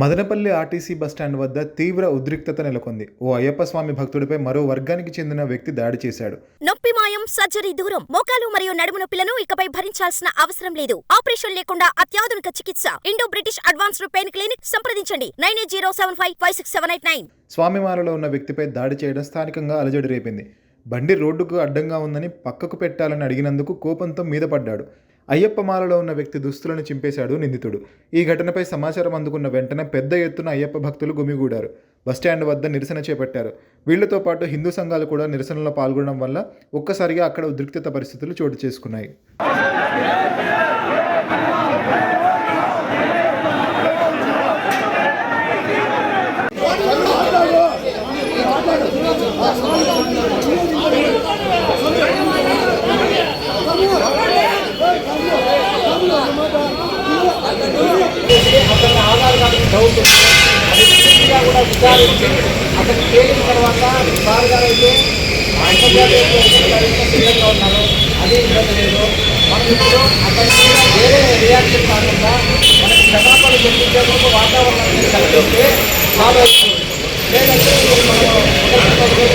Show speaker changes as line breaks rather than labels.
Madanapalle RTC bus stand వద్ద తీవ్ర ఉద్రిక్తత నెలకొంది. ఓ అయ్యప్ప స్వామి భక్తుడిపై మరో వర్గానికి చెందిన వ్యక్తి దాడి చేశాడు.
నొప్పి మాయం సర్జరీ దూరం మోకాలు మరియు నడుము నొప్పులను ఇకపై భరించాల్సిన అవసరం లేదు. ఆపరేషన్ లేకుండా అత్యాధునిక చికిత్స. Indo British advanced pain clinic సంప్రదించండి. Nine eight zero seven five five six seven eight nine.
స్వామిమాలలో ఉన్న వ్యక్తిపై దాడి చేయడం స్థానికంగా అలజడి రేపింది బండి రోడ్డుకు అడ్డంగా ఉందని పక్కకు పెట్టాలని అడిగినందుకు కోపంతో మీద పడ్డాడు. అయ్యప్ప మాలలో ఉన్న వ్యక్తి దుస్తులను చింపేశాడు నిందితుడు. ఈ ఘటనపై సమాచారం అందుకున్న వెంటనే పెద్ద ఎత్తున అయ్యప్ప భక్తులు గుమిగూడారు. బస్టాండ్ వద్ద నిరసన చేపట్టారు. వీళ్ళతో పాటు హిందూ సంఘాలు కూడా నిరసనలో పాల్గొనడం వల్ల ఒక్కసారిగా అక్కడ ఉద్రిక్తత పరిస్థితులు చోటు చేసుకున్నాయి.
డౌట్ అది పూర్తిగా కూడా విచారించి అతను తేలిన తర్వాత సార్ గారు అయితే సిద్ధంగా ఉన్నారు అది ఇబ్బంది లేదు మనం ఇప్పుడు అతని వేరే రియాక్షన్ కాకుండా మనకి క్షమాపణ చెప్పించే ముందు వాతావరణాన్ని కలిపిస్తే సాల్వ్ అవుతుంది. లేదంటే మనం